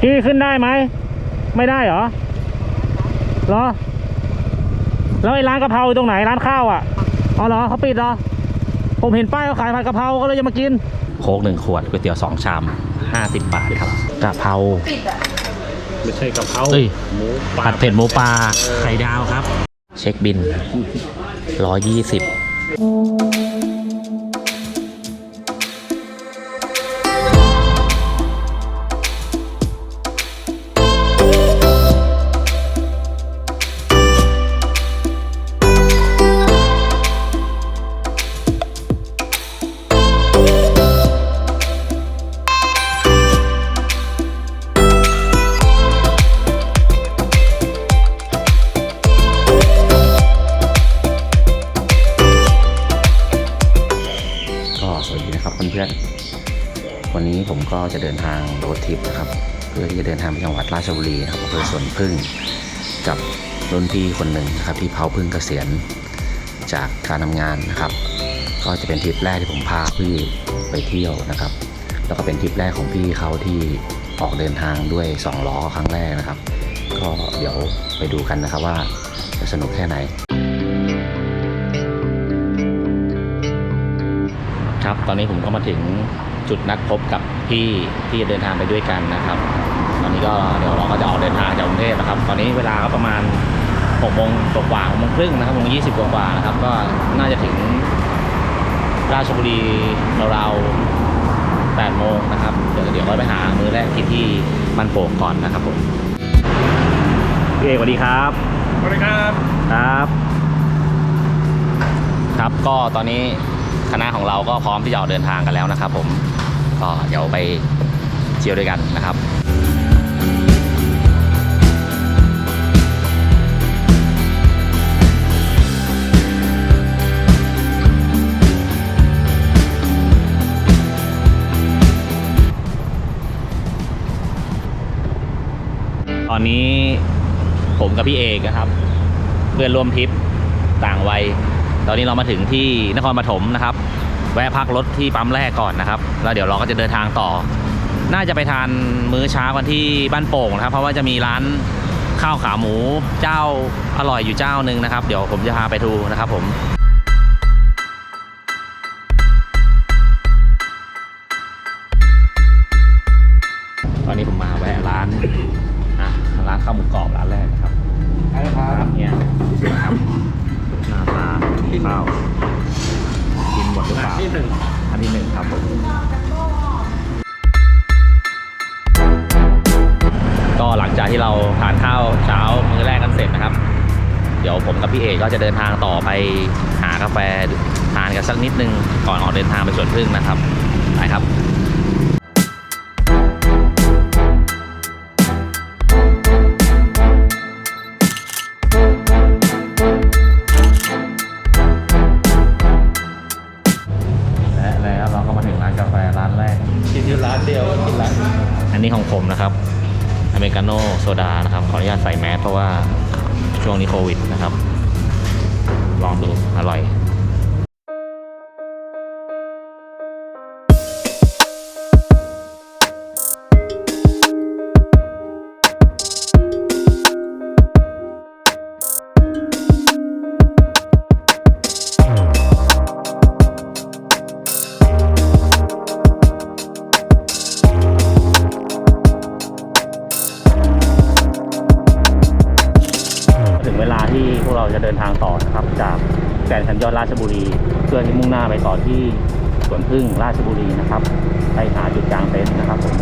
พี่ขึ้นได้ไหม ไม่ได้เหรอเหรอ แล้วไอ้ร้านกะเพราอยู่ตรงไหนร้านข้าวอะอ๋อเหรอเขาปิดเหรอ ผมเห็นป้ายเขาขายผัดกะเพราก็เลยจะมากิน โค้กหนึ่งขวดก๋วยเตี๋ยวสองชามห้าสิบบาทครับกะเพรา ไม่ใช่กะเพราเอ้ย หมูปลาผัดเผ็ดหมูปลาไข่ดาวครับ เช็คบินร้อยยี่สิบ เพื่อนๆ วันนี้ผมก็จะเดินทางโรดทริปนะครับ เพื่อที่จะเดินทางไปจังหวัดราชบุรีนะครับอำเภอสวนพึ่งกับรุ่นพี่คนหนึ่งนะครับที่เขาพึ่งเกษียณจากการทำงานนะครับ ก็จะเป็นทริปแรกที่ผมพาพี่ไปเที่ยวนะครับ แล้วก็เป็นทริปแรกของพี่เขาที่ออกเดินทางด้วยสองล้อครั้งแรกนะครับ ก็เดี๋ยวไปดูกันนะครับว่าจะสนุกแค่ไหน ครับ ตอนนี้ผมก็มาถึงจุดนัดพบกับพี่ที่จะเดินทางไปด้วยกันนะครับ ตอนนี้ก็เดี๋ยวเราก็จะออกเดินทางจากกรุงเทพนะครับ ตอนนี้เวลาก็ประมาณ6โมงกว่าๆ6โมงครึ่งนะครับ6โมง20กว่าๆนะครับ ก็น่าจะถึงราชบุรีราวๆ8โมงนะครับ เดี๋ยวเดี๋ยวเราไปหามื้อแรกกินที่มันโป่งก่อนนะครับผมพี่เอกสวัสดีครับสวัสดีครับ ครับ ครับ ก็ตอนนี้ คณะของเราก็พร้อมที่จะออกเดินทางกันแล้วนะครับ ผมก็เดี๋ยวไปเที่ยวด้วยกันนะครับตอนนี้ผมกับพี่เอกนะครับ เพื่อนร่วมทริปต่างวัย ตอนนี้เรามาถึงที่นครปฐมนะครับ แวะพักรถที่ปั๊มแรกก่อนนะครับแล้วเดี๋ยวเราก็จะเดินทางต่อ น่าจะไปทานมื้อเช้ากันที่บ้านโป่งนะครับ เพราะว่าจะมีร้านข้าวขาหมูเจ้าอร่อยอยู่เจ้าหนึ่งนะครับ เดี๋ยวผมจะพาไปดูนะครับผมตอนนี้ผมมาแวะร้านอะร้านข้าวหมูกรอบร้านแรกนะครับครับเนี่ยครับหน้าตาข้าวกินหมดหรือเปล่า ที่หนึ่งอันที่หนึ่งครับผมก็หลังจากที่เราทานข้าวเช้ามื้อแรกกันเสร็จนะครับ เดี๋ยวผมกับพี่เอกก็จะเดินทางต่อไปหากาแฟทานกันสักนิดนึงก่อนออกเดินทางไปสวนพึ่งนะครับไปครับ ออนุญาตใส่แมสเพราะว่าช่วงนี้โควิดนะครับ ลองดูอร่อย จะเดินทางต่อนะครับ จากแกนด์คันยอดราชบุรี เพื่อที่มุ่งหน้าไปต่อที่สวนพึ่งราชบุรีนะครับ ไปหาจุดกลางเต็นท์นะครับผม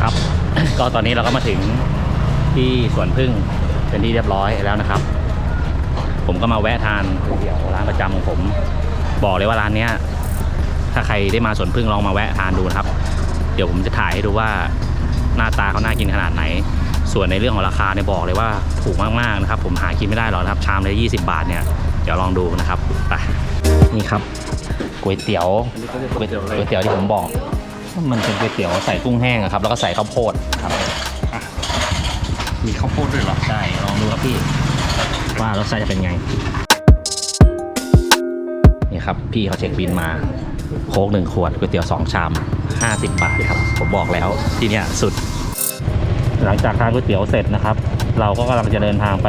ครับ ก็ตอนนี้เราก็มาถึงที่สวนพึ่งเป็นที่เรียบร้อยแล้วนะครับ ผมก็มาแวะทานก๋วยเตี๋ยวร้านประจำของผม บอกเลยว่าร้านเนี้ยถ้าใครได้มาสวนพึ่งลองมาแวะทานดูนะครับ เดี๋ยวผมจะถ่ายให้ดูว่าหน้าตาเขาน่ากินขนาดไหน ส่วนในเรื่องของราคาเนี่ยบอกเลยว่าถูกมากๆนะครับ ผมหากินไม่ได้หรอกนะครับ ชามละ20 บาทเนี่ยเดี๋ยวลองดูนะครับไปนี่ครับก๋วยเตี๋ยวอันนี้เขาเรียกก๋วยก๋วยเตี๋ยวอะไรก๋วยเตี๋ยวที่ผมบอก มันเป็นก๋วยเตี๋ยวใส่กุ้งแห้งอะครับ แล้วก็ใส่ข้าวโพดครับมีข้าวโพดด้วยเหรอใช่ลองดูครับพี่ว่ารสชาติจะเป็นไงนี่ครับพี่เขาเช็คบินมาโค้กหนึ่งขวดก๋วยเตี๋ยวสองชาม50 บาทครับ ผมบอกแล้วที่เนี่ยสุด หลังจากทานก๋วยเตี๋ยวเสร็จนะครับ เราก็กำลังจะเดินทางไป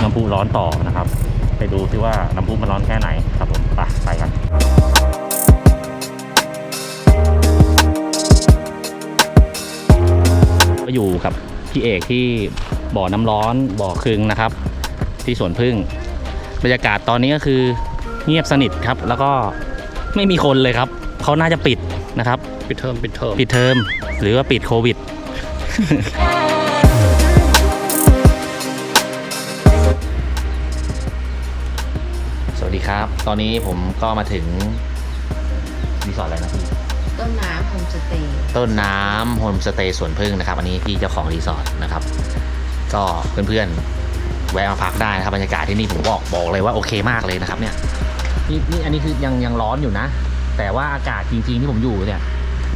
น้ำพุร้อนต่อนะครับ ไปดูซิว่าน้ำพุมันร้อนแค่ไหนครับผมไปไปกันก็อยู่กับพี่เอกที่บ่อน้ำร้อนบ่อคึงนะครับ ที่สวนพึ่งบรรยากาศตอนนี้ก็คือเงียบสนิทครับ แล้วก็ไม่มีคนเลยครับเขาน่าจะปิดนะครับ ปิดเทอมปิดเทอมปิดเทอมหรือว่าปิดโควิด สวัสดีครับ ตอนนี้ผมก็มาถึงรีสอร์ทอะไรนะพี่ ต้นน้ำโฮมสเตย์ต้นน้ำโฮมสเตย์สวนพึ่งนะครับ อันนี้พี่เจ้าของรีสอร์ทนะครับ ก็เพื่อนๆ แวะมาพักได้นะครับบรรยากาศที่นี่ผมบอกบอกเลยว่าโอเคมากเลยนะครับเนี่ยนี่นี่อันนี้คือยังยังร้อนอยู่นะ แต่ว่าอากาศจริงๆที่ผมอยู่เนี่ย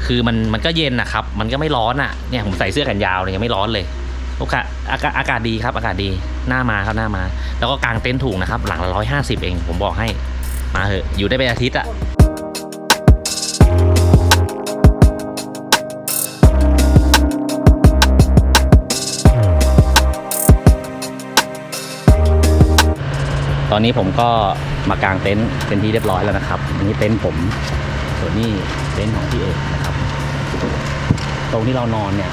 คือมันมันก็เย็นนะครับ มันก็ไม่ร้อนอะเนี่ยผมใส่เสื้อแขนยาวเนี่ยยังไม่ร้อนเลยโอกาสอากาศอากาศดีครับ อากาศดีหน้ามาครับหน้ามา แล้วก็กางเต็นท์ถูกนะครับ หลังละร้อยห้าสิบเองผมบอกให้มาเหอะอยู่ได้เป็นอาทิตย์อะตอนนี้ผมก็มากางเต็นท์เป็นที่เรียบร้อยแล้วนะครับอันนี้เต็นท์ผมส่วนนี้เต็นท์ของพี่เอก ตรงที่เรานอนเนี่ย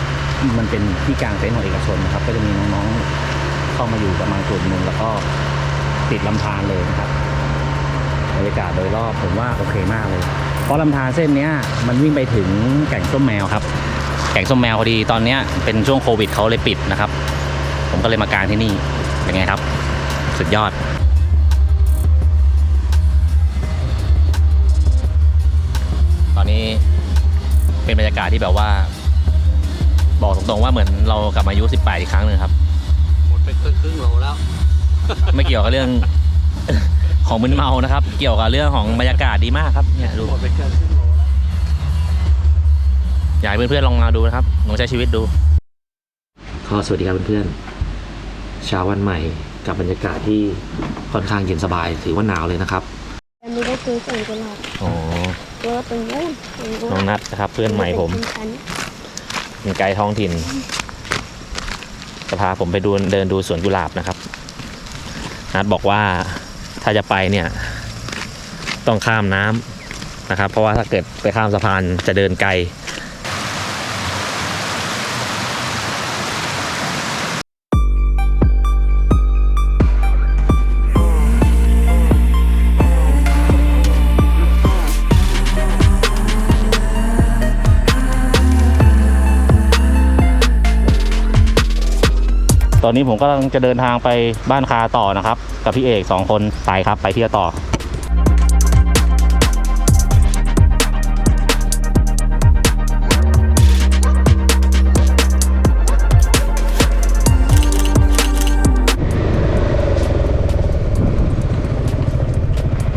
มันเป็นที่กลางเต็นท์ของเอกชนนะครับ ก็จะมีน้องๆเข้ามาอยู่ประมาณกลุ่มหนึ่งแล้วก็ติดลำธารเลยนะครับบรรยากาศโดยรอบผมว่าโอเคมากเลย เพราะลำธารเส้นนี้มันวิ่งไปถึงแก่งส้มแมวครับ แก่งส้มแมวพอดีตอนนี้เป็นช่วงโควิดเขาเลยปิดนะครับ ผมก็เลยมากางที่นี่เป็นไงครับ สุดยอดตอนนี้เป็นบรรยากาศที่แบบว่า บอกตรงๆว่าเหมือนเรากลับมาอายุ18อีกครั้งหนึ่งครับ หมดไปครึ่งครึ่งโลแล้ว ไม่เกี่ยวกับเรื่อง ของมึนเมานะครับ เกี่ยวกับเรื่องของบรรยากาศดีมากครับเนี่ยดูหมดไปเกินครึ่งโลแล้ว อยากให้เพื่อนๆลองมาดูนะครับลองใช้ชีวิตดูก็สวัสดีครับเพื่อนๆเช้าวันใหม่กับบรรยากาศที่ค่อนข้างเย็นสบายถือว่าหนาวเลยนะครับอันนี้ได้ซื้อส่งตลอดอ๋อตัวตรงนู้นตรงนู้นน้องนัดนะครับ เพื่อนใหม่ผม เป็นชั้น เป็นไกด์ท้องถิ่นจะพาผมไปดูเดินดูสวนกุหลาบนะครับนัดบอกว่าถ้าจะไปเนี่ย ต้องข้ามน้ำนะครับ เพราะว่าถ้าเกิดไปข้ามสะพานจะเดินไกล อนนี้ผมก็กำลังจะเดินทางไปบ้านคาต่อนะครับ กับพี่เอกสองคนไปครับไปเที่ยวต่อ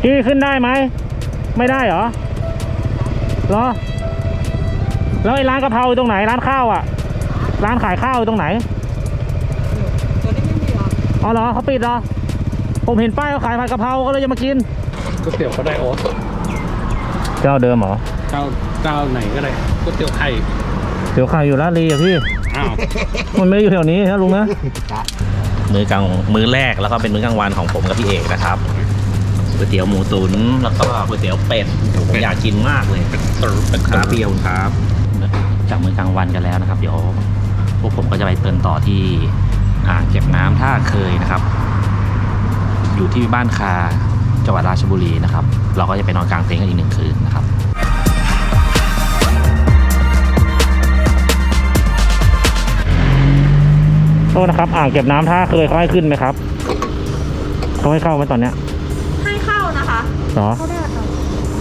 พี่ขึ้นได้ไหม ไม่ได้เหรอเหรอ แล้วไอ้ร้านกะเพราอยู่ตรงไหนร้านข้าวอะ ร้านขายข้าวอยู่ตรงไหน อ๋อเหรอเขาปิดเหรอ ผมเห็นป้ายเขาขายผัดกะเพราก็เลยจะมากินก๋วยเตี๋ยวก็ได้โอ๊ตเจ้าเดิมเหรอเจ้าเจ้าไหนก็ได้ก๋วยเตี๋ยวไข่เดี๋ยวขายอยู่ลาดลีอะพี่ อ้าวมันไม่ได้อยู่แถวนี้นะลุงนะ มื้อกลางมื้อแรกแล้วก็เป็นมื้อกลางวันของผมกับพี่เอกนะครับก๋วยเตี๋ยวหมูตุ๋นแล้วก็ก๋วยเตี๋ยวเป็ดโอ้โหผมอยากกินมากเลยเป็นตรุเป็นคตรับรุพี่เอกครับ จากมื้อกลางวันกันแล้วนะครับ เดี๋ยวพวกผมก็จะไปเตินต่อที่ อ่างเก็บน้ำท่าเคยนะครับ อยู่ที่บ้านคาจังหวัดราชบุรีนะครับ เราก็จะไปนอนกลางเต็นท์กันอีกหนึ่งคืนนะครับโทษนะครับ อ่างเก็บน้ำท่าเคยเขาให้ขึ้นไหมครับเขาให้เข้าไหมตอนเนี้ยให้เข้านะคะเหรอเข้าได้ค่ะ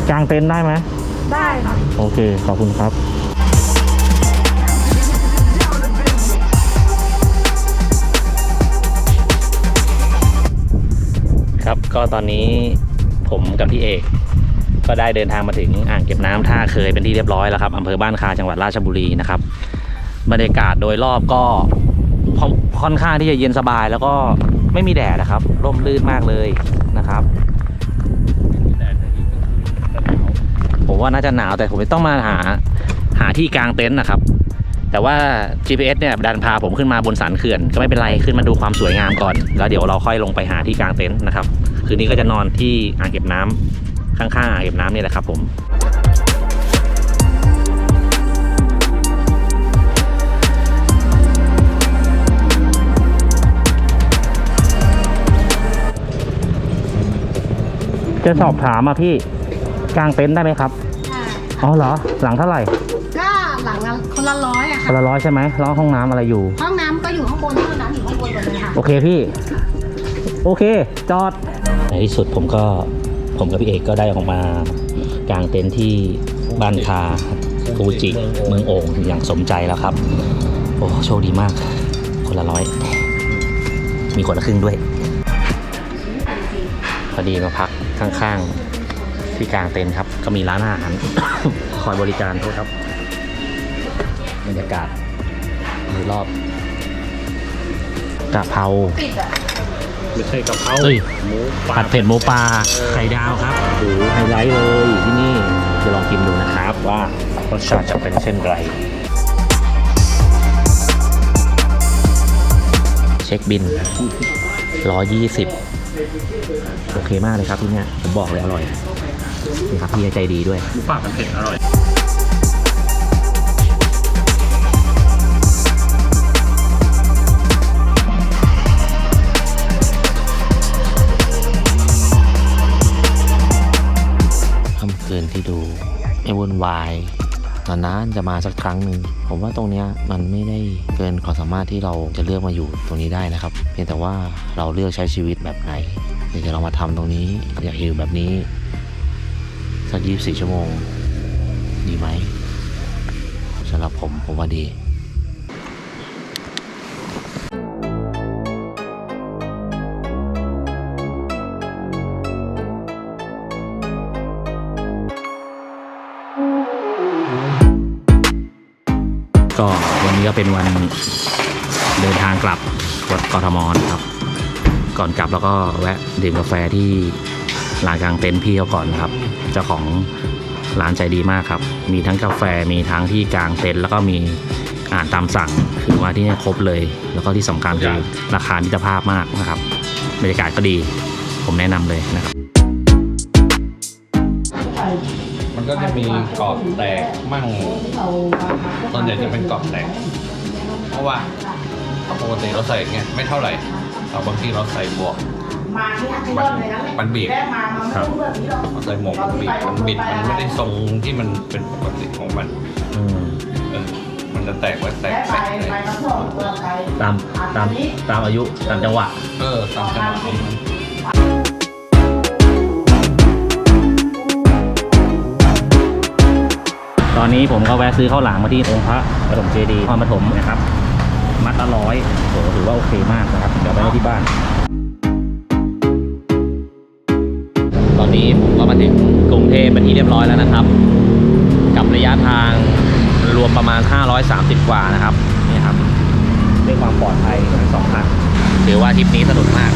กลางเต็นท์ได้ไหมได้ค่ะโอเคขอบคุณครับ ก็ตอนนี้ผมกับพี่เอกก็ได้เดินทางมาถึงอ่างเก็บน้ำท่าเคยเป็นที่เรียบร้อยแล้วครับอำเภอบ้านคาจังหวัดราชบุรีนะครับบรรยากาศโดยรอบก็ค่อนข้างที่จะเย็นสบายแล้วก็ไม่มีแดดนะครับ ร่มรื่นมากเลยนะครับผมว่าน่าจะหนาวแต่ผมไม่ต้องมาหาหาที่กลางเต็นท์นะครับ แต่ว่า GPS เนี่ยดันพาผมขึ้นมาบนสันเขื่อนก็ไม่เป็นไรขึ้นมาดูความสวยงามก่อน แล้วเดี๋ยวเราค่อยลงไปหาที่กลางเต็นท์นะครับ คืนนี้ก็จะนอนที่อ่างเก็บน้ำข้างๆอ่างเก็บน้ำนี่แหละครับผมจะสอบถามอะพี่กลางเต็นท์ได้ไหมครับ ค่ะอ๋อเหรอ หลังเท่าไหร่ ก็หลังละคนละร้อยอะคนค่ะละร้อยใช่ไหมแล้วห้องน้ำอะไรอยู่ ห้องน้ำก็อยู่ข้างบนห้องน้ำอยู่ข้างบนหมดเลยค่ะ โอเคพี่ โอเค จอด ในที่สุดผมก็ผมกับพี่เอกก็ได้ออกมากางเต็นท์ที่บ้านคาฟูจิเมืองโอ่งอย่างสมใจแล้วครับ โอ้โชคดีมาก คนละร้อย มีคนละครึ่งด้วย พอดีมาพักข้างๆ ที่กลางเต็นท์ครับ ก็มีร้านอาหาร คอยบริการโทษครับบรรยากาศโดยรอบกะเพราปิดอะ ไม่ใช่กะเพราเอ้ย หมูปลาผัดเผ็ดหมูปลาไข่ดาวครับโอ้โหไฮไลท์เลยที่นี่จะลองกินดูนะครับว่ารสชาติจะเป็นเช่นไร เช็คบิน 120 โอเคมากเลยครับที่เนี่ยผมบอกเลยอร่อยนี่ครับพี่ใจดีด้วย หมูปลาผัดเผ็ดอร่อย วายนานๆจะมาสักครั้งหนึ่งผมว่าตรงนี้มันไม่ได้เกินความสามารถที่เราจะเลือกมาอยู่ตรงนี้ได้นะครับ เพียงแต่ว่าเราเลือกใช้ชีวิตแบบไหนอยากจะลองมาทำตรงนี้ อยากอยู่แบบนี้สักยี่สิบสี่ชั่วโมง ดีไหมสำหรับผมผมว่าดี เป็นวันเดินทางกลับวัดกทมนะครับ ก่อนกลับแล้วก็แวะดื่มกาแฟที่ร้านกลางเต็นท์พี่เขาก่อนนะครับ เจ้าของร้านใจดีมากครับ มีทั้งกาแฟมีทั้งที่กลางเต็นท์แล้วก็มีอาหารตามสั่งคือว่าที่นี่ครบเลย แล้วก็ที่สำคัญคือราคามิตรภาพมากนะครับบรรยากาศก็ดี ผมแนะนำเลยนะครับ มันก็จะมีกรอบแตกมั่งส่วนใหญ่จะเป็นกรอบแตก เพราะว่าปกติเราใส่อย่างเงี้ยไม่เท่าไหร่แต่บางทีเราใส่หมวกมันมันบีบครับเราใส่หมวกมันบีบมันบิดมันไม่ได้ทรงที่มันเป็นปกติของมันอืมเออมันจะแตกไว้แตกแตกเลยตามตามตามอายุตามจังหวะ เออตามจังหวะของมันตอนนี้ผมก็แวะซื้อข้าวหลามมาที่องค์พระปฐมเจดีย์นครปฐมนะครับ มัดละร้อยโหถือว่าโอเคมากนะครับเดี๋ยวไปไว้ที่บ้าน ตอนนี้ผมก็มาถึงกรุงเทพเป็นที่เรียบร้อยแล้วนะครับ กับระยะทางรวมประมาณ 530 กว่านะครับนี่ครับด้วยความปลอดภัยทั้งสองคันถือว่าทริปนี้สนุกมาก